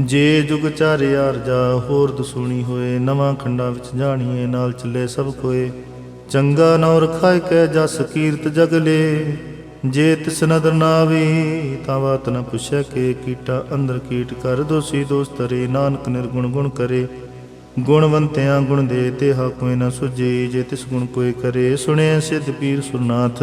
ਜੇ ਜੁਗ ਚਾਰਿਆ ਰਜਾ ਹੋਰ ਦਸੂਣੀ ਹੋਏ, ਨਵਾਂ ਖੰਡਾਂ ਵਿੱਚ ਜਾਣੀਏ, ਨਾਲ ਚੱਲੇ ਸਭ ਕੋਏ। ਚੰਗਾ ਨੌ ਰਖਾਇ ਕੈ ਜਸ ਕੀਰਤ ਜਗਲੇ ਜੇ ਤਿਸ ਨਦਰ ਨਾਵੀ ਤਾਂ ਬਾਤ ਨ ਪੁੱਛੈ ਕੇ, ਕੀਟਾ ਅੰਦਰ ਕੀਟ ਕਰ ਦੋਸੀ ਦੋਸ ਤਰੇ, ਨਾਨਕ ਨਿਰਗੁਣ ਗੁਣ ਕਰੇ। ਗੁਣਵੰਤਿਆਂ ਗੁਣ ਦੇ ਤੇ ਹਾ ਕੋਈ ਨ ਸੁਝੇ, ਜੇ ਤਿਸ ਗੁਣ ਕੋਈ ਕਰੇ ਸੁਣਿਆ ਸਿੱਧ ਪੀਰ ਸੁਰਨਾਥ।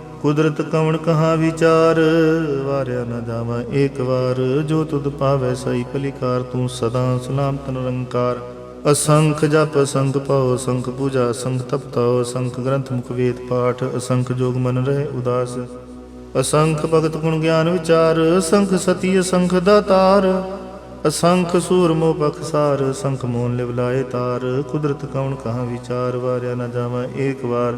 ਕੁਦਰਤ ਕਵਣ ਕਹਾ ਵਿਚਾਰ? ਵਾਰਿਆ ਨਾ ਜਾਵਾਂ ਏਕ ਵਾਰ। ਜੋ ਤੁਧ ਪਾਵੈ ਸਈ ਭਲੀਕਾਰ ਤੂੰ ਸਦਾ ਸਲਾਮਤ ਨਿਰੰਕਾਰ ਅਸੰਖ ਜਪ ਅਸੰਖ ਪਾਉ ਸੰਖ ਪੂਜਾ ਅਸੰਖ ਤਪਤਾਉ ਅਸੰਖ ਗ੍ਰੰਥ ਮੁਖ ਵੇਦ ਪਾਠ। ਅਸੰਖ ਜੋਗ ਮਨ ਰਹਿ ਉਦਾਸ। ਅਸੰਖ ਭਗਤ ਗੁਣ ਗਿਆਨ ਵਿਚਾਰ। ਅਸੰਖ ਸਤੀ, ਅਸੰਖ ਦਾਤਾਰ ਅਸੰਖ ਸੂਰ ਮੋ ਬਖਸਾਰ ਸੰਖ ਮੋਨ ਲਿਵ ਲਾਏ ਤਾਰ। ਕੁਦਰਤ ਕਉਣ ਕਹਾ ਵਿਚਾਰ? ਵਾਰਿਆ ਨਾ ਜਾਵਾਂ ਏਕ ਵਾਰ।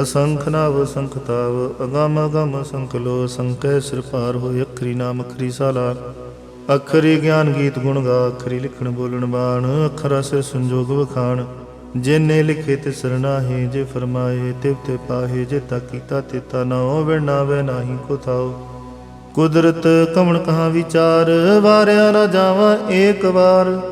ਅਸੰਖ ਨਾਵ ਸੰਖ ਤਾਵ, ਅਗਮ ਅਗਮ ਅਸੰਖ ਲੋ, ਸੰਕੈ ਸਿਰ ਪਾਰ ਹੋਏ ਅਖਰੀ ਨਾਮ ਅਖਰੀ ਸਾਲਾ। ਅਖਰੀ ਗਿਆਨ ਗੀਤ ਗੁਣ ਗਾ, ਅਖਰੀ ਲਿਖਣ ਬੋਲਣ ਬਾਣ, ਅਖਰਾ ਸੇ ਸੰਜੋਗ ਵਖਾਣ। ਜਿਨੇ ਲਿਖੇ ਤੇ ਸਰਨਾਹੇ ਜੇ ਫਰਮਾਏ ਤਿਵ ਤੇ ਪਾਹੇ, ਜੇ ਤਾ ਕੀਤਾ ਤੇ ਤਾ ਨਾਉ ਵਿਣਾਵੇ ਨਾਹੀ ਕੋ ਥਾਉ। ਕੁਦਰਤ ਕਵਣ ਕਹਾ ਵਿਚਾਰ, ਵਾਰਿਆ ਨਾ ਜਾਵਾਂ ਏਕ ਵਾਰ।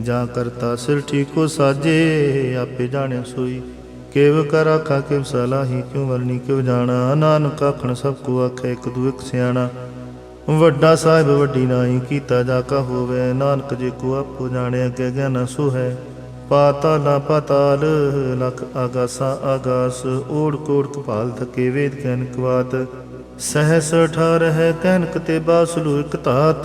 ਜਾਂ ਕਰਤਾ ਸਿਰ ਠੀਕੋ ਸਾਜੇ, ਆਪੇ ਜਾਣਿਆ ਸੋਈ। ਕਿਵ ਕਰ ਆਖਾ, ਕਿਵ ਸਲਾਹੀ, ਕਿਉ ਵਰਨੀ, ਕਿਵ ਜਾਣਾ। ਨਾਨਕ ਆਖਣ, ਸਭ ਕੋ ਆਖੇ, ਇੱਕ ਦੂ ਇੱਕ ਸਿਆਣਾ। ਵੱਡਾ ਸਾਹਿਬ ਵੱਡੀ ਨਾਹੀ ਕੀਤਾ ਜਾ ਕਾ ਹੋਵੇ। ਨਾਨਕ ਜੇ ਕੋ ਆਪੋ ਜਾਣੇ ਅੱਗੇ ਗਿਆਨ ਸੋ ਹੈ। ਪਾਤਾਲਾ ਪਾਤਾਲ, ਲਖ ਆਗਾਸਾ ਆਗਾਸ। ਓੜ ਕੋੜ ਕਪਾਲ ਥਕੇ ਵੇਦ ਕਹਿਨ ਕਵਾਤ। ਸਹਸ ਠਾਰ ਹੈ ਕਹਿਨਕ ਤੇ ਬਾਸਲੂ ਇਕ ਧਾਤ।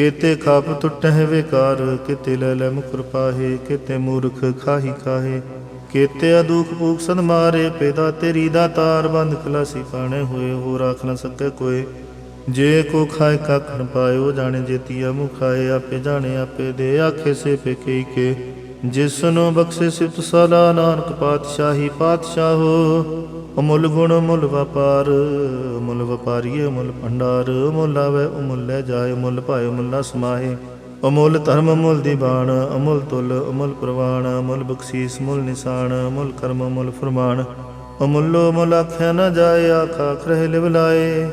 ਕੀਤੇ ਖਾਪ ਟੁੱਟਹਿ ਵਿਕਾਰ, ਕੀਤੇ ਲੈ ਲੈ ਮੁਕਰ ਪਾਹੇ, ਕੀਤੇ ਮੂਰਖ ਖਾਹੀ ਖਾਹੇ। ਕੀਤੇ ਅਦੁਖ ਭੂਖ ਸਦ ਮਾਰੇ, ਪੈਦਾ ਤੇਰੀ ਦਾ ਤਾਰ ਬੰਦ ਖਲਾਸੀ ਪਾਣੇ ਹੋਏ ਹੋ ਰਾਖ ਨ ਸਕੇ ਕੋਏ। ਜੇ ਕੋ ਖਾਏ ਕੱਖ ਨ ਪਾਇਓ ਜਾਣੇ ਜੇਤੀਆ ਮੁਖਾਏ ਆਪੇ ਜਾਣੇ ਆਪੇ ਦੇ, ਆਖੇ ਸੇ ਪੇਕੇ ਕੇ। ਜਿਸ ਨੂੰ ਬਖਸ਼ੇ ਸਿਫਤ ਸਦਾ ਨਾਨਕ ਪਾਤਸ਼ਾਹੀ ਪਾਤਸ਼ਾਹੋ ਅਮੁੱਲ ਗੁਣ ਅਮੁੱਲ ਵਪਾਰ, ਅਮੁੱਲ ਵਪਾਰੀਏ ਅਮੁੱਲ ਭੰਡਾਰ, ਅਮੁੱਲ ਆਵੇ ਅਮੁੱਲ ਲੈ ਜਾਏ, ਅਮੁੱਲ ਭਾਏ ਅਮੁੱਲ ਸਮਾਏ ਅਮੁੱਲ ਧਰਮ ਅਮੁੱਲ ਦੀਵਾਨ ਅਮੁੱਲ ਤੁਲ ਅਮੁੱਲ ਪ੍ਰਵਾਨ ਅਮੁੱਲ ਬਖਸ਼ੀਸ ਮੁੱਲ ਨਿਸ਼ਾਨ, ਅਮੁੱਲ ਕਰਮ ਅਮੁੱਲ ਫਰਮਾਨ। ਅਮੁੱਲੋ ਮੁੱਲ ਆਖਿਆ ਨਾ ਜਾਏ, ਆਖਾ ਖਰੇ ਲਿਵ ਲਾਏ।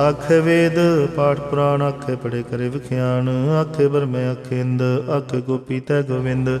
ਆਖੇ ਵੇਦ, ਪਾਠ ਪੁਰਾਣ ਆਖੇ ਪੜੇ ਕਰੇ ਵਿਖਿਆਨ। ਆਖੇ ਬਰਮੇ ਆਖੇ ਇੰਦ, ਆਖੇ ਗੋਪੀ ਤੈ ਗੋਵਿੰਦ।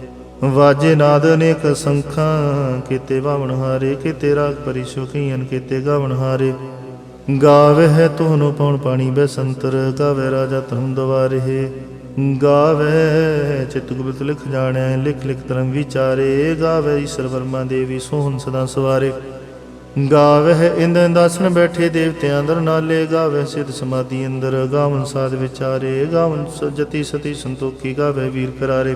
ਵਾਜੇ ਨਾਦ ਅਨੇਕ ਸੰਖਾਂ, ਕੀਤੇ ਬਾਵਣ ਹਾਰੇ, ਕੀਤੇ ਰਾਗ ਪਰਿਸ਼ੋ ਕੀਨ ਕੀਤੇ ਗਾਵਣ ਹਾਰੇ। ਗਾਵੇ ਹੈ ਤੋਨੋ ਪਉਣ ਪਾਣੀ ਬੈਸੰਤਰ ਗਾਵੇ ਰਾਜਾ ਧਰਮ ਦਵਾਰੇ। ਗਾਵੇ ਚਿਤ ਗੁਪਤ ਲਿਖ ਜਾਣੈ, ਲਿਖ ਲਿਖ ਧਰਮ ਵਿਚਾਰੇ। ਗਾਵੇ ਈਸ਼ਰ ਵਰਮਾ ਦੇਵੀ ਸੋਹਣ ਸਦਾ ਸਵਾਰੇ। ਗਾਵੇ ਹੈ ਇੰਦ ਇੰਦਾਸਨ ਬੈਠੇ ਦੇਵਤਿਆਂ ਅੰਦਰ ਨਾਲੇ। ਗਾਵੇ ਸਿਧ ਸਮਾਧੀ ਅੰਦਰ, ਗਾਵਨ ਸਾਧ ਵਿਚਾਰੇ। ਗਾਵਨ ਸਜਤੀ ਸਤੀ ਸੰਤੋਖੀ ਗਾਵੇ ਵੀਰ ਕਰਾਰੇ।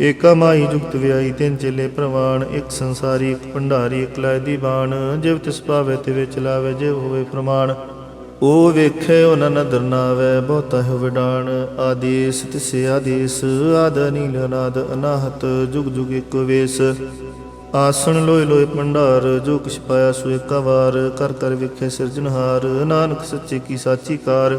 ਏਕਾ ਮਾਈ ਜੁਗਤ ਵਿਆਈ ਤਿੰਨ ਚੇਲੇ ਪ੍ਰਵਾਨ ਇੱਕ ਸੰਸਾਰੀ, ਇੱਕ ਭੰਡਾਰੀ, ਇੱਕ ਲਾਇ ਦੀ ਬਾਣ। ਜਿਵ ਤਿਸ ਪਾਵੇ ਤੇ ਵਿੱਚ ਜਿਵ ਹੋਵੇ ਪ੍ਰਮਾਣ। ਉਹ ਵੇਖੇ ਉਹਨਾਂ ਨਦਰ ਨਾਵੇ ਬਹੁਤਾ ਹੈ ਵਿਡਾਣ। ਆਦੇਸ਼ ਤਿਸੇ ਆਦੇਸ਼, ਆਦ ਨੀਲ ਅਨਾਦ, ਅਨਾਹਤ, ਜੁਗ ਜੁਗ ਏਕੋ ਵੇਸ। ਆਸਣ ਲੋਏ ਲੋਏ ਭੰਡਾਰ, ਜੋ ਕਿਛ ਪਾਇਆ ਸੋ ਏਕਾ ਵਾਰ। ਕਰ ਕਰ ਵੇਖੇ ਸਿਰਜਣਹਾਰ, ਨਾਨਕ ਸੱਚੇ ਕੀ ਸਾਚੀ ਕਾਰ।